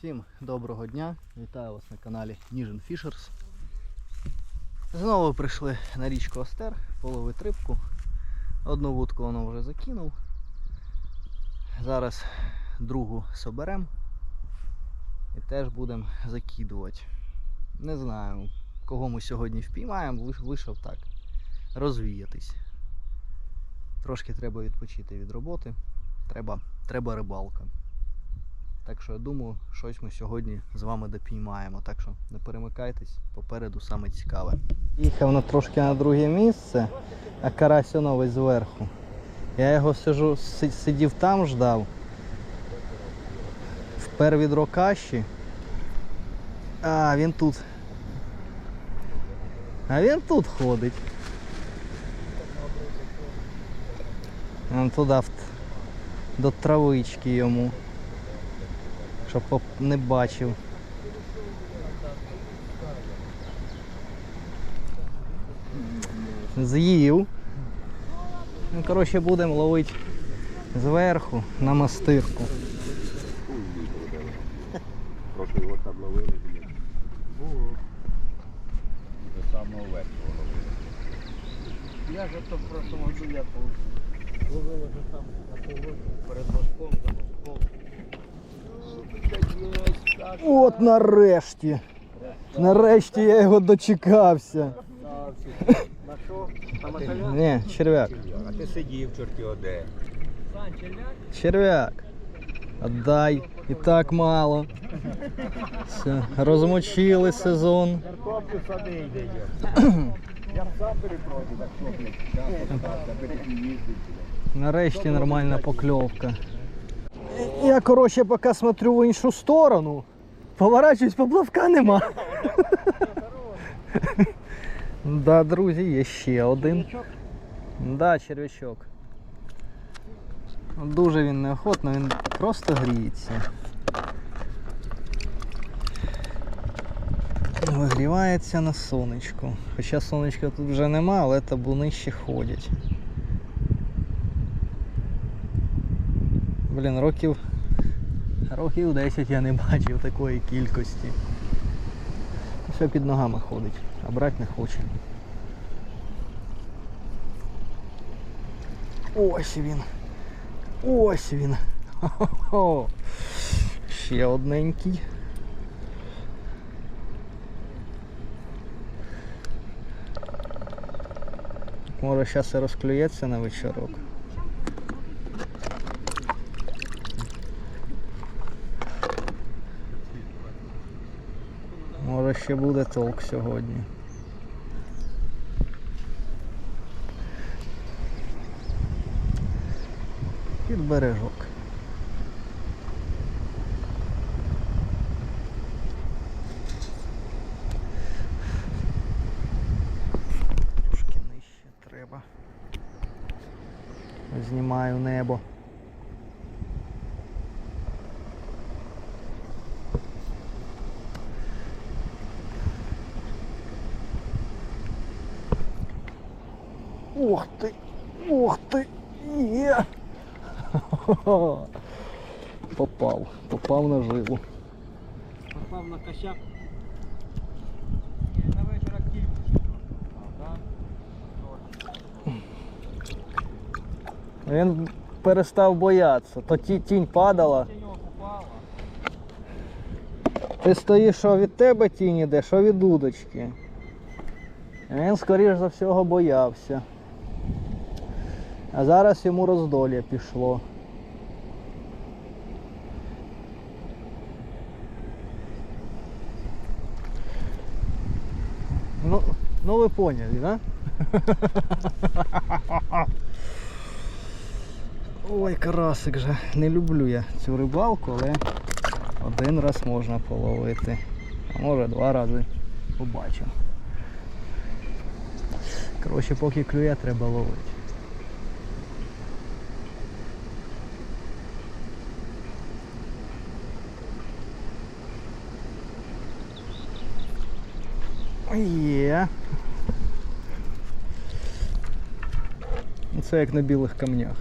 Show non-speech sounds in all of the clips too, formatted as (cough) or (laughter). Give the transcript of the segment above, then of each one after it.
Всім доброго дня! Вітаю вас на каналі Ніжин Fishers. Знову прийшли на річку Остер, половити рибку. Одну вудку воно вже закинув. Зараз другу соберемо і теж будемо закидувати. Не знаю, кого ми сьогодні впіймаємо, вийшов так. Розвіятись. Трошки треба відпочити від роботи. Треба, треба рибалка. Так що я думаю, щось ми сьогодні з вами допіймаємо. Так що не перемикайтесь, попереду саме цікаве. Їхав на трошки на друге місце, а карась новий зверху. Я його сижу, сидів там, ждав. Впер відро каші. А, він тут. А він тут ходить. Вон туди до травички йому щоб не бачив. З'їв. Ну, коротше, будемо ловити зверху на мастирку. Прошлий год там ловили, блядь. Було. До самого верху ловили. Я же то в прошлом году я получил. Ловил уже там на полгода перед мостком, за мостком. От нарешті. Нарешті я його дочекався. На що? Ні, черв'як. А ти сидів, чорті оде. Червяк? Черв'як. Отдай. І так мало. Все, розмочили сезон. Картоплю сади йде. Я сам перепродав, так що. Нарешті нормальна покльовка. Я, коротше, поки смотрю в іншу сторону. Поворачуюсь, поплавка нема. Да, друзі, є ще один. Да, червячок. Дуже він неохотно, він просто гріється. Вигрівається на сонечку. Хоча сонечка тут вже нема, але табуни ще ходять. Блін, років. Років 10 я не бачив такої кількості. Все під ногами ходить, а брати не хоче. Ось він. Ось він. Хо-хо-хо. Ще одненький. Може зараз і розклюється на вечорок. Ще буде толк сьогодні. Під бережок. Трошки нижче треба. Знімаю небо. Ух ти! Ух ти! Є! (laughs) Попав, попав на жилу. Попав на косяк. На вечір активніше. Він перестав боятися. То ті- тінь падала. Ти стоїш, що від тебе тінь іде, що від удочки. Він, скоріш за всього, боявся. А зараз йому роздолля пішло. Ну, ну ви поняли, да? Ой, карасик же. Не люблю я цю рибалку, але один раз можна половити. А може два рази побачимо. Коротше, поки клює, треба ловити. Є. Це як на білих камнях.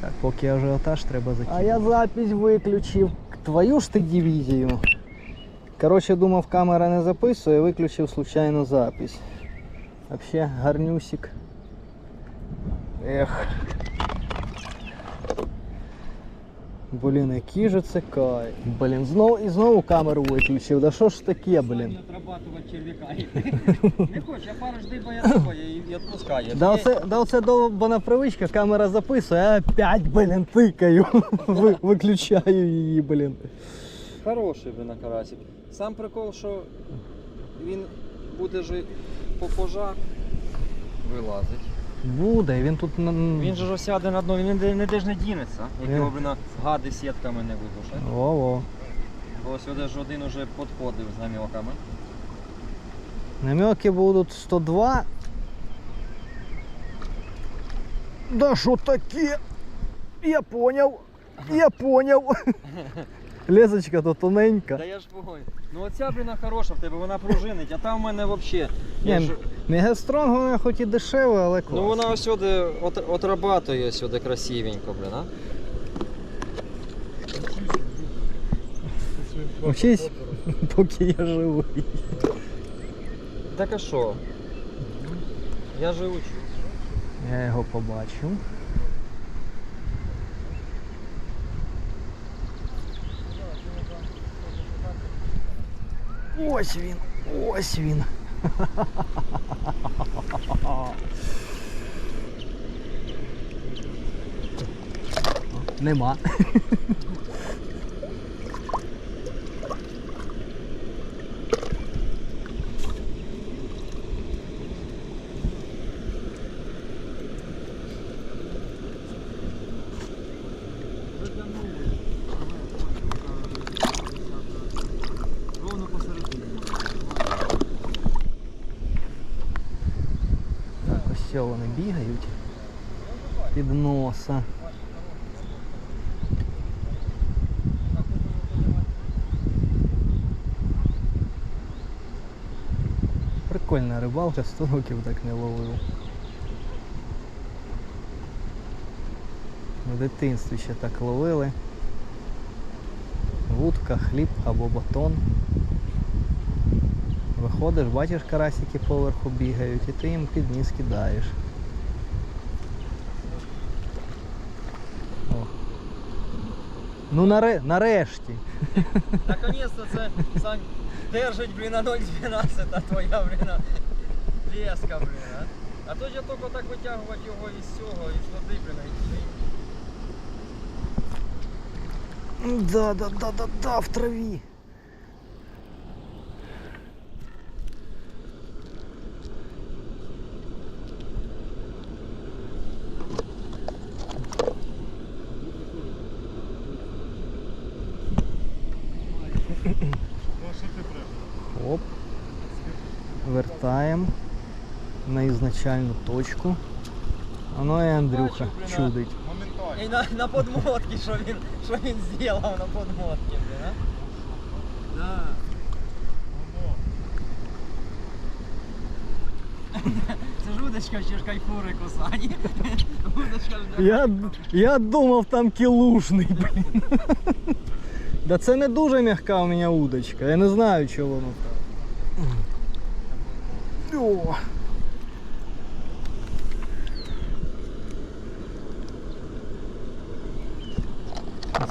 Так, поки ажіотаж треба закинути. А я запись виключив. Твою ж ти дивізію. Коротше, думав, камера не записує, виключив случайно запись. Вообще гарнюсик. Эх. Блін, який же це кай. Блін, знову і знову камеру виключив. Да що ж таке, блін? отрабатывать червяка. (laughs) Не хоче, а пару жди боятоває і відпускає. Да оце, да оце довбана привичка, камера записує, а опять, блін, тикаю. (laughs) Ви- Виключаю її, блін. Хороший блин, карасик. Сам прикол, що він буде же по пожар вилазить. Буде, він тут на. Він же ж осяде на дно, він ніде, ніде ж не дінеться. Як Ні. його блин, гади сітками не видушать. Во-во. Бо сюди ж один уже підходив з намеками. Намеки будуть 102. Да що таке? Я поняв. Я поняв. (laughs) Лесочка то тоненька. Та я ж погоню. Ну оця блін хороша в тебе, вона пружинить, а там в мене взагалі. Ні, Мегастронг вона хоч і дешева, але клас. Ну вона сюди от, отрабатує сюди красивенько, блін, а? Вчись, (laughs) поки я живий. Так а що? Я же учусь. Я його побачив. Ось він, ось він. (laughs) Нема. Ровно посередині. Так, ось все вони бігають під носа. Прикольна рибалка, 100 років так не ловив. В дитинстві ще так ловили. Вудка, хліб або батон. Виходиш, бачиш карасики поверху бігають і ти їм під ніс кидаєш. О. Ну наре... нарешті. Наконец-то це Сань держить, блін, на 0,12, а твоя, блін, леска, блін, а. А то ж я тільки так витягувати його із цього, із води, блін, і Да, да, да, да, да, в траві. Оп. Вертаємо на ізначальну точку. Воно і Андрюха Бачу, блін, чудить. І на, на подмотки, що він, що він зробив на подмотки, блін, а. Да. Це ж удочка ще ж кайфури кусані. Удочка ж Я, я думав там кілушний, блін. Да це не дуже м'яка у мене удочка. Я не знаю, чого воно так. О.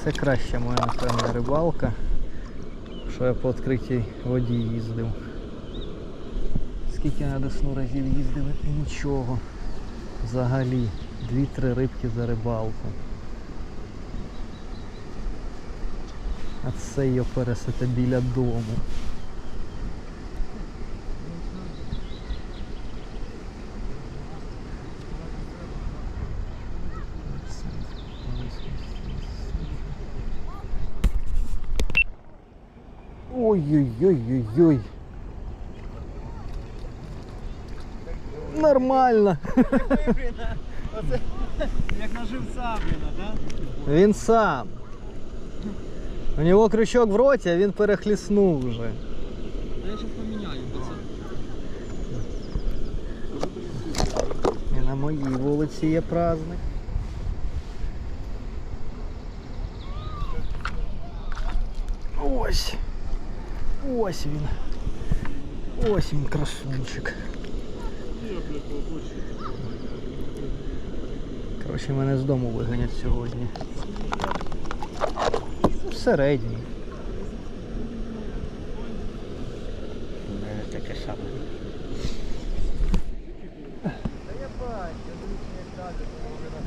Це краща моя, напевно, рибалка, що я по відкритій воді їздив. Скільки я на десну разів їздив, і нічого. Взагалі, дві-три рибки за рибалку. А це його пересете біля дому. Ой-ой-ой-ой-ой. Нормально. Оце як на живця, блін, а, да? Він сам. У нього крючок в роті, а він перехліснув вже. Я зараз поміняю, це. І на моїй вулиці є праздник. Ось. Ось він. Ось він красунчик. Короче, мене з дому виганять сьогодні. Ну, Середній. Таке саме.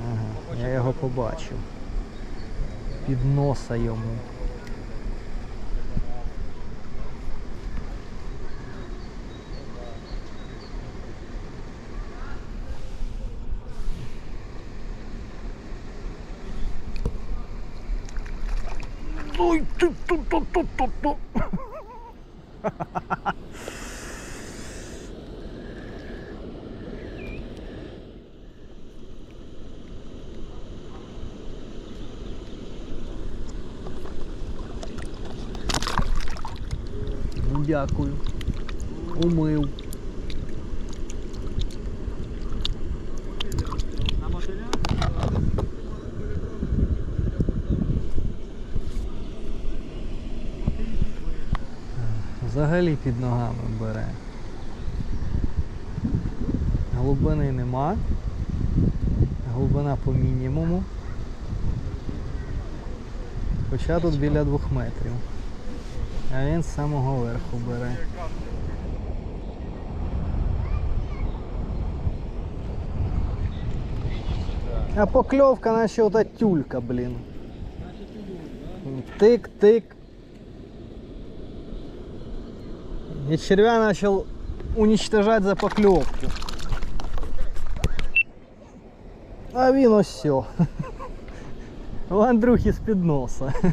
Ага, я його побачив. Під носа йому. Ой, ти, ту, ту, ту, ту, ту. Дякую. Умив. На мотиля? Взагалі під ногами бере. Глибини нема. Глибина по мінімуму. Хоча тут біля двох метрів. А він з самого верху бере. А покльовка наче ота тюлька, блін. Тик-тик. И червя начал уничтожать за поклевку. А він ось все. У Андрюхи з-під носа. Ну,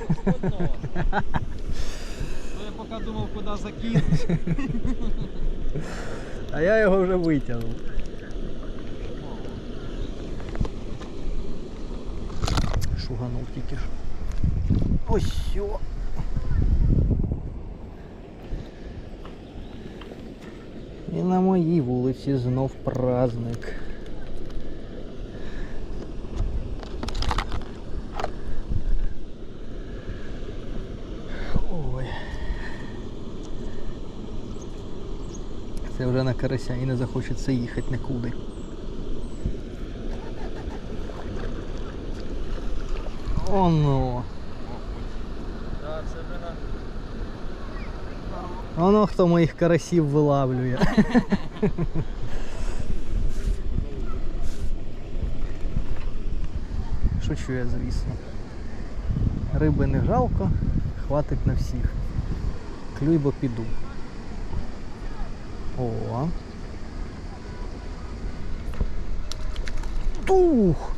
я поки думав, куди закинути. А я його вже витягнув. Шуганув тільки ж. Ось все. І на моїй вулиці знов праздник. Ой. Це вже на карася і не захочеться їхати нікуди. Оно. Так, це вже на... Воно хто моїх карасів вилавлює. (laughs) Шучу я, звісно. Риби не жалко, хватить на всіх. Клюй, бо піду. О. Тух!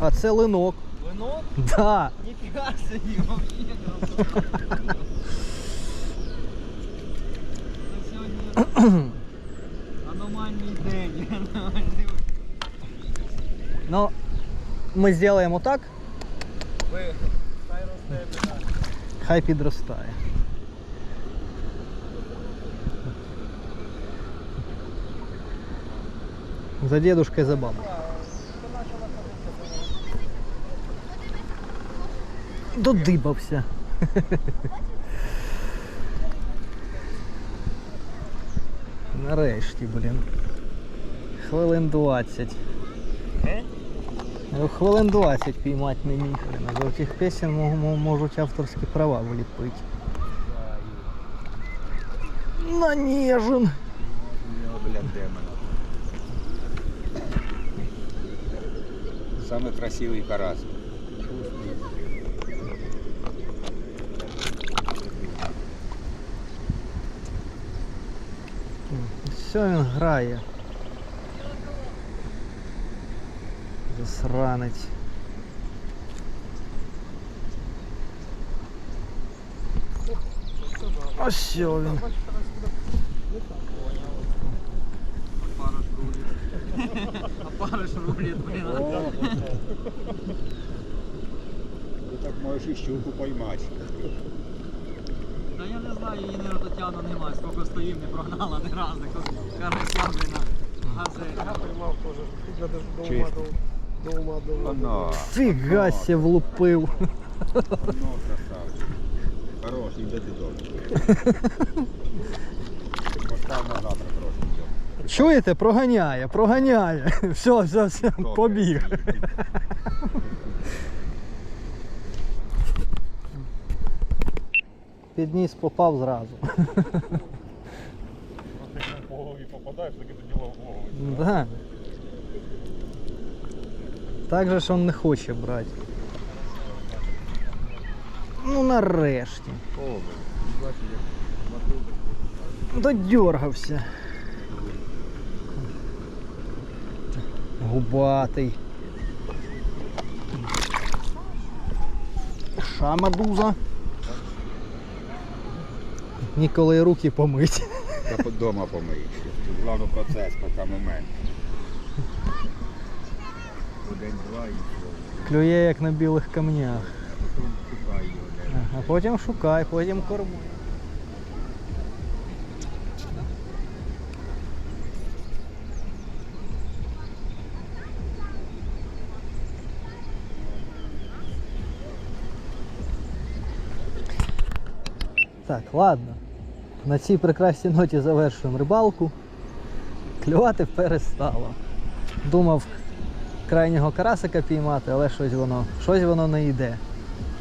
А це линок. Вино? Да. Ніфіга собі, вообще (laughs) аномальний день. Аномальний. Ну, ми зробимо так, Ви, хай росте, блін. хай підростає. За дедушкой, за бабой. Додибався. (laughs) Нарешті, блін. Хвилин 20. Ну, Хвилин 20 піймати не міг. За цих пісень мо- мо- можуть авторські права виліпити. Нанежен. Самый красивый карась. Все він грає. Засранець. Ось все він. Опарыш рулит. Опарыш рулит, блин. Ты так можешь и щуку поймать. Та я не знаю, її не Тетяна немає, скільки стоїм, не прогнала ні разу. Карася, блін, на газель. Я приймав теж. До ума до, ума до ума. Оно. Фіга ся влупив. Оно красавчик. Хороший, йде додому. Постав на завтра трошки. Чуєте, проганяє, проганяє. Все, все, все, побіг. (laughs) Під ніс попав зразу. По голові попадаєш, таки тоді голову. Да. Так же ж він не хоче брати. Ну нарешті. Додергався. Губатий. Шамадуза. Ніколи руки помить. Та вдома помиєш. Тут главний процес, поки момент. Один-два і все. Клює як на білих камнях. А потім шукай його. А потім шукай, потім кормуй. Так, ладно. На цій прекрасній ноті завершуємо рибалку. Клювати перестало. Думав крайнього карасика піймати, але щось воно, щось воно не йде.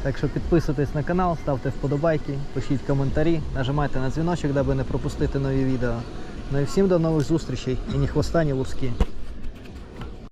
Так що підписуйтесь на канал, ставте вподобайки, пишіть коментарі, нажимайте на дзвіночок, даби не пропустити нові відео. Ну і всім до нових зустрічей і ні хвоста, ні луски.